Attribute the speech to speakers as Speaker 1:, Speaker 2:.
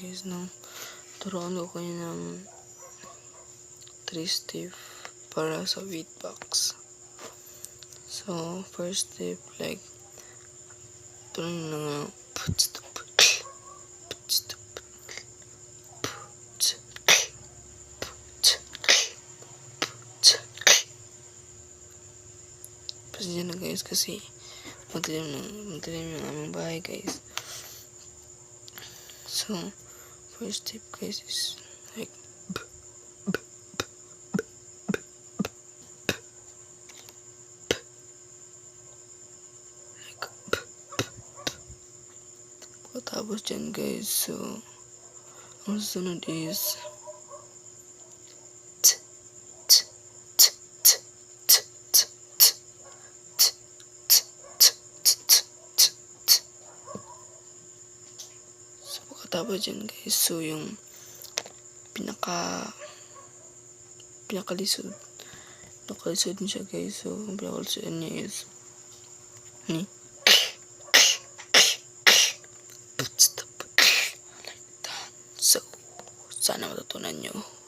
Speaker 1: guys, no? Turuan ko kayo ng 3 step para sa weight box. So, first step, like, ito na nga, Pasensya na guys kasi madilim na madilim yung aming bahay guys. So, first step guys is like like Pagkatapos dyan guys, so ang susunod is Pagkatapos dyan guys, so yung pinaka pinakalisod. Pinakalisod niya siya guys, so ang pinakalisod niya is ni like. So, sana matutunan nyo